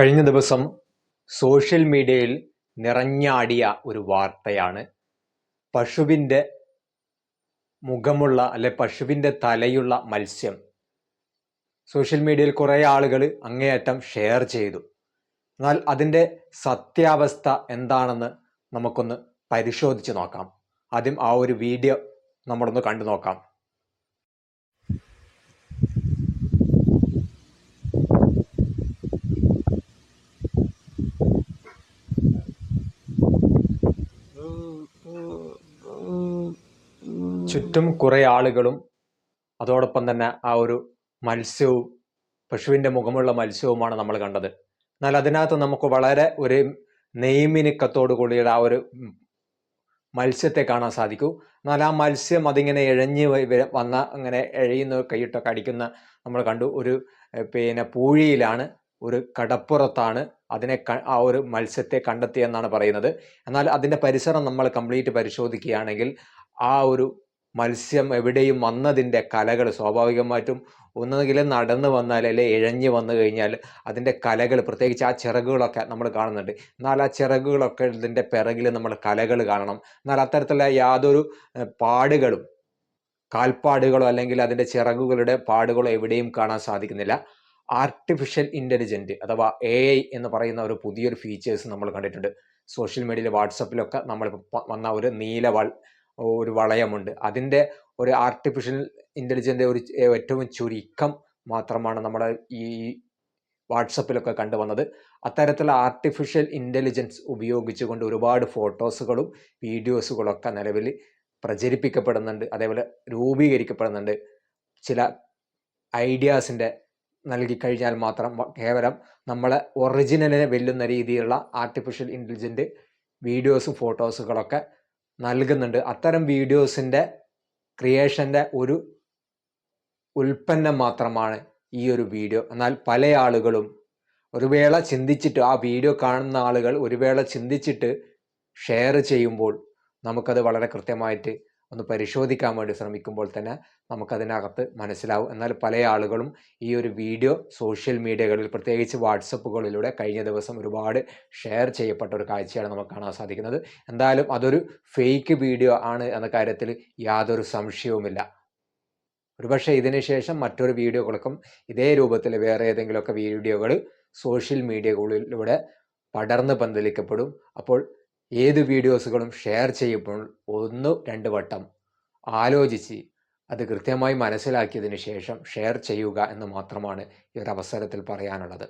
കഴിഞ്ഞ ദിവസം സോഷ്യൽ മീഡിയയിൽ നിറഞ്ഞാടിയ ഒരു വാർത്തയാണ്. പശുവിന്റെ മുഖമുള്ള അല്ലെ പശുവിന്റെ തലയുള്ള മത്സ്യം. സോഷ്യൽ മീഡിയയിൽ കുറേ ആളുകൾ അങ്ങേയറ്റം ഷെയർ ചെയ്തു. എന്നാൽ അതിന്റെ സത്യാവസ്ഥ എന്താണെന്ന് നമുക്കൊന്ന് പരിശോധിച്ച് നോക്കാം. ആദ്യം ആ ഒരു വീഡിയോ നമ്മളൊന്ന് കണ്ടു നോക്കാം. ചുറ്റും കുറേ ആളുകളും അതോടൊപ്പം തന്നെ ആ ഒരു മത്സ്യവും പശുവിന്റെ മുഖമുള്ള മത്സ്യവുമാണ് നമ്മൾ കണ്ടത്. എന്നാൽ അതിനകത്ത് നമുക്ക് വളരെ ഒരു നെയ്മിനുക്കത്തോടു കൂടിയുള്ള ആ ഒരു മത്സ്യത്തെ കാണാൻ സാധിക്കൂ. എന്നാൽ ആ മത്സ്യം അതിങ്ങനെ ഇഴഞ്ഞ് വന്ന അങ്ങനെ എഴയുന്ന കൈയിട്ടൊക്കെ അടിക്കുന്ന നമ്മൾ കണ്ടു. ഒരു പിന്നെ പൂഴിയിലാണ് ഒരു കടപ്പുറത്താണ് അതിനെ ആ ഒരു മത്സ്യത്തെ കണ്ടെത്തിയെന്നാണ് പറയുന്നത്. എന്നാൽ അതിന്റെ പരിസരം നമ്മൾ കംപ്ലീറ്റ് പരിശോധിക്കുകയാണെങ്കിൽ ആ ഒരു മത്സ്യം എവിടെയും വന്നതിന്റെ കലകൾ സ്വാഭാവികമായിട്ടും ഒന്നുകിൽ നടന്നു വന്നാൽ അല്ലെ ഇഴഞ്ഞു വന്നു കഴിഞ്ഞാൽ അതിന്റെ കലകൾ പ്രത്യേകിച്ച് ആ ചിറകുകളൊക്കെ നമ്മൾ കാണുന്നുണ്ട്. എന്നാൽ ആ ചിറകുകളൊക്കെ ഇതിന്റെ പിറകിൽ നമ്മൾ കലകൾ കാണണം. എന്നാൽ അത്തരത്തിലുള്ള യാതൊരു പാടുകളും കാൽപ്പാടുകളോ അല്ലെങ്കിൽ അതിന്റെ ചിറകുകളുടെ പാടുകളോ എവിടെയും കാണാൻ സാധിക്കുന്നില്ല. ആർട്ടിഫിഷ്യൽ ഇന്റലിജന്റ് അഥവാ എ ഐ എന്ന് പറയുന്ന ഒരു പുതിയൊരു ഫീച്ചേഴ്സ് നമ്മൾ കണ്ടിട്ടുണ്ട്. സോഷ്യൽ മീഡിയയിൽ വാട്സപ്പിലൊക്കെ നമ്മൾ വന്ന ഒരു നീല വൾ ഒരു വളയമുണ്ട്. അതിന്റെ ഒരു ആർട്ടിഫിഷ്യൽ ഇന്റലിജന്റെ ഒരു ഏറ്റവും ചുരുക്കം മാത്രമാണ് നമ്മുടെ ഈ വാട്സപ്പിലൊക്കെ കണ്ടുവന്നത്. അത്തരത്തിലുള്ള ആർട്ടിഫിഷ്യൽ ഇന്റലിജൻസ് ഉപയോഗിച്ചുകൊണ്ട് ഒരുപാട് ഫോട്ടോസുകളും വീഡിയോസുകളൊക്കെ നിലവിൽ പ്രചരിപ്പിക്കപ്പെടുന്നുണ്ട്. അതേപോലെ രൂപീകരിക്കപ്പെടുന്നുണ്ട്. ചില ഐഡിയാസിന്റെ നൽകി കഴിഞ്ഞാൽ മാത്രം കേവലം നമ്മളെ ഒറിജിനലിനെ വെല്ലുന്ന രീതിയിലുള്ള ആർട്ടിഫിഷ്യൽ ഇന്റലിജന്റ് വീഡിയോസും ഫോട്ടോസുകളൊക്കെ നൽകുന്നുണ്ട്. അത്തരം വീഡിയോസിന്റെ ക്രിയേഷന്റെ ഒരു ഉൽപ്പന്നം മാത്രമാണ് ഈ ഒരു വീഡിയോ. എന്നാൽ പല ആളുകളും ഒരു വേള ചിന്തിച്ചിട്ട് ആ വീഡിയോ കാണുന്ന ആളുകൾ ഒരു വേള ചിന്തിച്ചിട്ട് ഷെയർ ചെയ്യുമ്പോൾ നമുക്കത് വളരെ കൃത്യമായിട്ട് ഒന്ന് പരിശോധിക്കാൻ വേണ്ടി ശ്രമിക്കുമ്പോൾ തന്നെ നമുക്കതിനകത്ത് മനസ്സിലാവും. എന്നാൽ പല ആളുകളും ഈ ഒരു വീഡിയോ സോഷ്യൽ മീഡിയകളിൽ പ്രത്യേകിച്ച് വാട്സപ്പുകളിലൂടെ കഴിഞ്ഞ ദിവസം ഒരുപാട് ഷെയർ ചെയ്യപ്പെട്ട ഒരു കാഴ്ചയാണ് നമുക്ക് കാണാൻ സാധിക്കുന്നത്. എന്തായാലും അതൊരു ഫേക്ക് വീഡിയോ ആണ് എന്ന കാര്യത്തിൽ യാതൊരു സംശയവുമില്ല. ഒരുപക്ഷെ ഇതിനുശേഷം മറ്റൊരു വീഡിയോകൾക്കും ഇതേ രൂപത്തിൽ വേറെ ഏതെങ്കിലുമൊക്കെ വീഡിയോകൾ സോഷ്യൽ മീഡിയകളിലൂടെ പടർന്ന് പന്തലിക്കപ്പെടും. അപ്പോൾ ഏത് വീഡിയോസുകളും ഷെയർ ചെയ്യുമ്പോൾ ഒന്ന് രണ്ട് വട്ടം ആലോചിച്ച് അത് കൃത്യമായി മനസ്സിലാക്കിയതിന് ശേഷം ഷെയർ ചെയ്യുക എന്ന് മാത്രമാണ് ഈ ഒരു അവസരത്തിൽ പറയാനുള്ളത്.